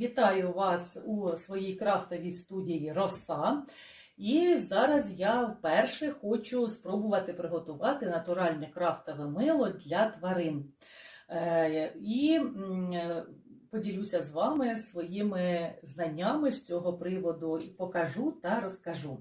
Вітаю вас у своїй крафтовій студії Роса. І зараз я вперше хочу спробувати приготувати натуральне крафтове мило для тварин. Е, І поділюся з вами своїми знаннями з цього приводу і покажу та розкажу.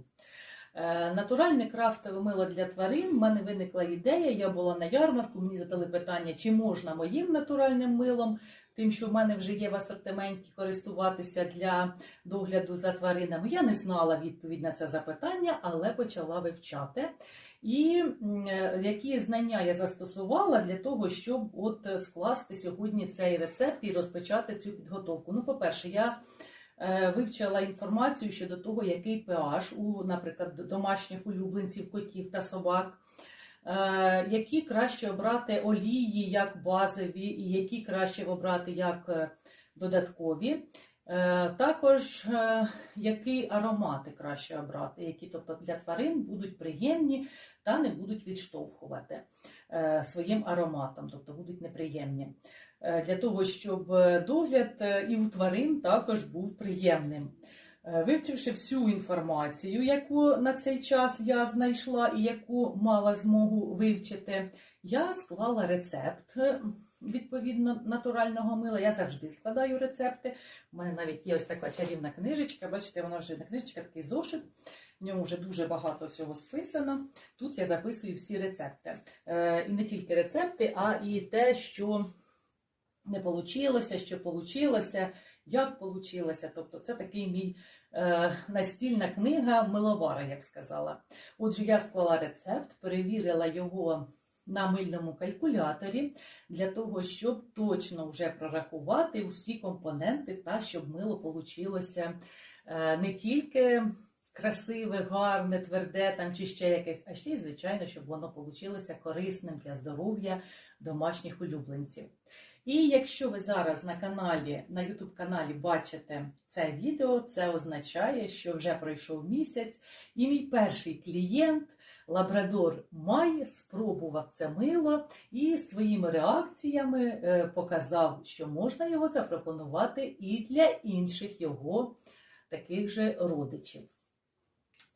Е, Натуральне крафтове мило для тварин. У мене виникла ідея. Я була на ярмарку. Мені задали питання, чи можна моїм натуральним милом, тим, що в мене вже є в асортименті, користуватися для догляду за тваринами. Я не знала відповідь на це запитання, але почала вивчати. І е, які знання я застосувала для того, щоб от скласти сьогодні цей рецепт і розпочати цю підготовку. Ну, по-перше, я е, вивчила інформацію щодо того, який pH у, наприклад, домашніх улюбленців, котів та собак. Е, Які краще обрати олії як базові, і які краще обрати як е, додаткові. Е, Також які аромати краще обрати, які тобто для тварин будуть приємні та не будуть відштовхувати своїм ароматом, тобто будуть неприємні. Для того, щоб догляд і у тварин також був приємним. Е, Вивчивши всю інформацію, яку на цей час я знайшла і яку мала змогу вивчити, я склала рецепт е, відповідно натурального мила. Я завжди складаю рецепти. У мене навіть є ось така чарівна книжечка. Бачите, вона вже не книжечка, такий зошит. В ньому вже дуже багато всього списано. Тут я записую всі рецепти. Е, І не тільки рецепти, а і те, що не вийшло, що вийшло, як вийшло. Тобто це такий мій е, настільна книга миловара, я б сказала. Отже, я склала рецепт, перевірила його на мильному калькуляторі для того, щоб точно вже прорахувати всі компоненти та щоб мило получилося е, не тільки красиве, гарне, тверде там чи ще якесь, а ще й, звичайно, щоб воно вийшло корисним для здоров'я домашніх улюбленців. І якщо ви зараз на каналі, на YouTube каналі бачите це відео, це означає, що вже пройшов місяць, і мій перший клієнт, Лабрадор Май, спробував це мило і своїми реакціями е, показав, що можна його запропонувати і для інших його таких же родичів.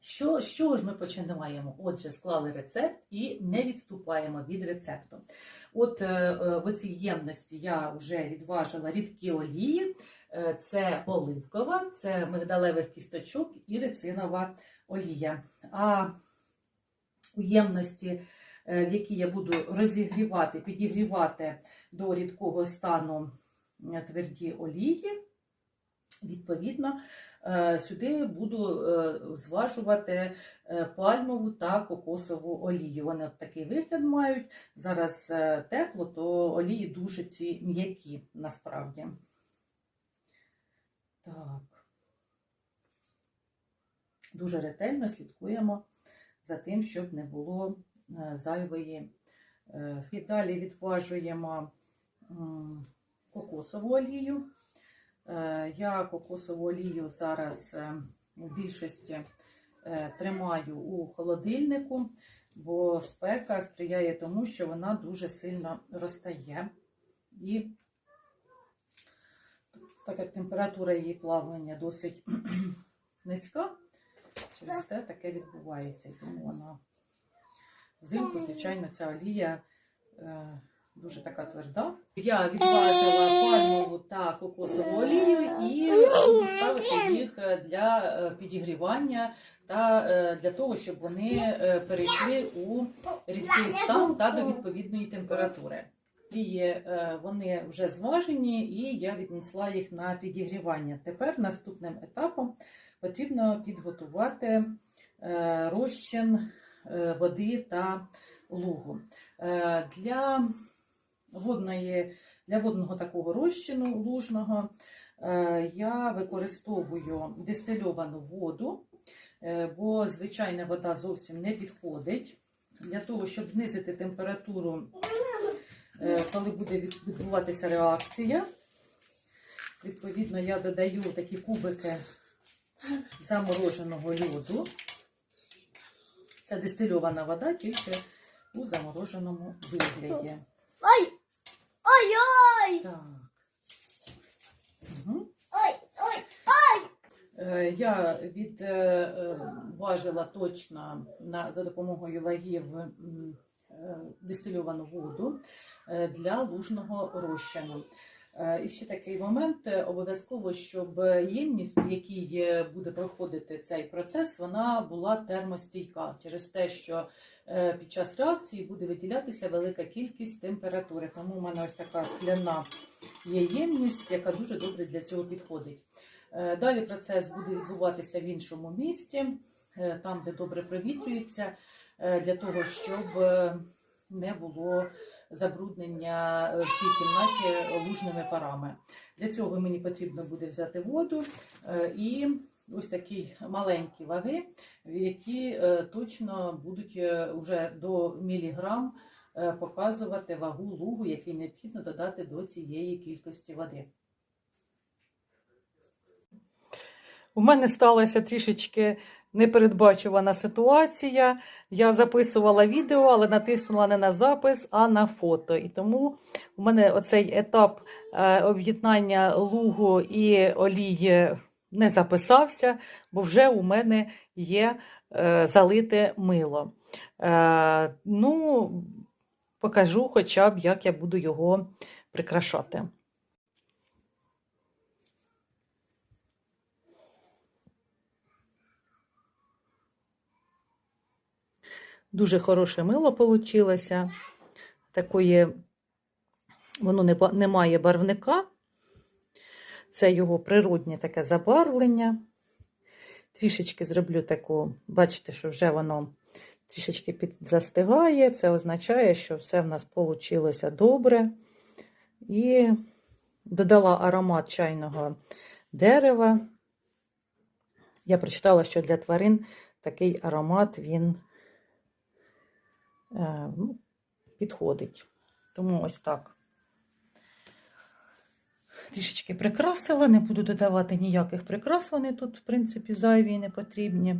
Що, чого ж ми починаємо? Отже, склали рецепт і не відступаємо від рецепту. От е, е, в цій ємності я вже відважила рідкі олії, Е, це оливкова, це мигдалевих кісточок і рецинова олія. А у ємності, в якій я буду розігрівати, підігрівати до рідкого стану тверді олії, відповідно, е, сюди буду е, зважувати е, пальмову та кокосову олію. Вони такий вигляд мають. Зараз тепло, то олії дуже ці м'які насправді. Так. Дуже ретельно слідкуємо за тим, щоб не було зайвої. І далі відважуємо кокосову олію. Е, Я кокосову олію зараз е, в більшості е, тримаю у холодильнику, бо спека сприяє тому, що вона дуже сильно розтає. І так як температура її плавлення досить низька, через те таке відбувається. Тому вона взимку, звичайно, ця олія е, дуже така тверда. Я відважила пальмову та кокосову олію і буду ставити їх для е, підігрівання та е, для того, щоб вони е, перейшли у рідкий стан та до відповідної температури. Олії е, вони вже зважені, і я віднесла їх на підігрівання. Тепер наступним етапом потрібно підготувати е, розчин е, води та лугу. Е, Для водної, для водного такого розчину лужного е, я використовую дистильовану воду, е, бо звичайна вода зовсім не підходить. Для того, щоб знизити температуру, е, коли буде відбуватися реакція, відповідно, я додаю такі кубики замороженого льоду. Це дистильована вода тільки у замороженому вигляді. Ой! Ой-ой! Так. Угу. Ой, ой, ой! Е, Я відважила е, е, точно на, за допомогою лагів е, дистильовану воду е, для лужного розчину. Е, І ще такий момент е, обов'язково, щоб ємність, в якій буде проходити цей процес, вона була термостійка через те, що е, під час реакції буде виділятися велика кількість температури. Тому у мене ось така скляна є ємність, яка дуже добре для цього підходить. Далі процес буде відбуватися в іншому місці, там, де добре провітрюється, для того, щоб не було забруднення е, в цій кімнаті лужними парами. Для цього мені потрібно буде взяти воду е, і ось такі маленькі ваги, які е, точно будуть вже до міліграм показувати вагу лугу, який необхідно додати до цієї кількості води. У мене сталася трішечки непередбачувана ситуація. Я записувала відео, але натиснула не на запис, а на фото. І тому у мене оцей етап е, об'єднання лугу і олії не записався, бо вже у мене є е, залите мило. Е, ну, покажу хоча б, як я буду його прикрашати. Дуже хороше мило вийшло. Такої, воно не, не має барвника. Це його природнє таке забарвлення. Трішечки зроблю таку, бачите, що вже воно трішечки підзастигає. Це означає, що все в нас вийшло добре. І додала аромат чайного дерева. Я прочитала, що для тварин такий аромат він ну, підходить. Тому ось так. Трішечки прикрасила, не буду додавати ніяких прикрас, вони тут, в принципі, зайві і не потрібні.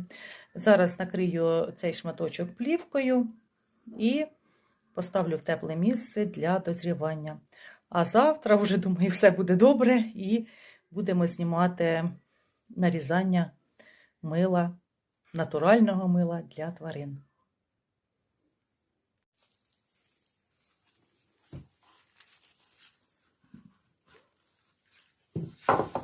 Зараз накрию цей шматочок плівкою і поставлю в тепле місце для дозрівання. А завтра, вже думаю, все буде добре, і будемо знімати нарізання мила, натурального мила для тварин. Bye.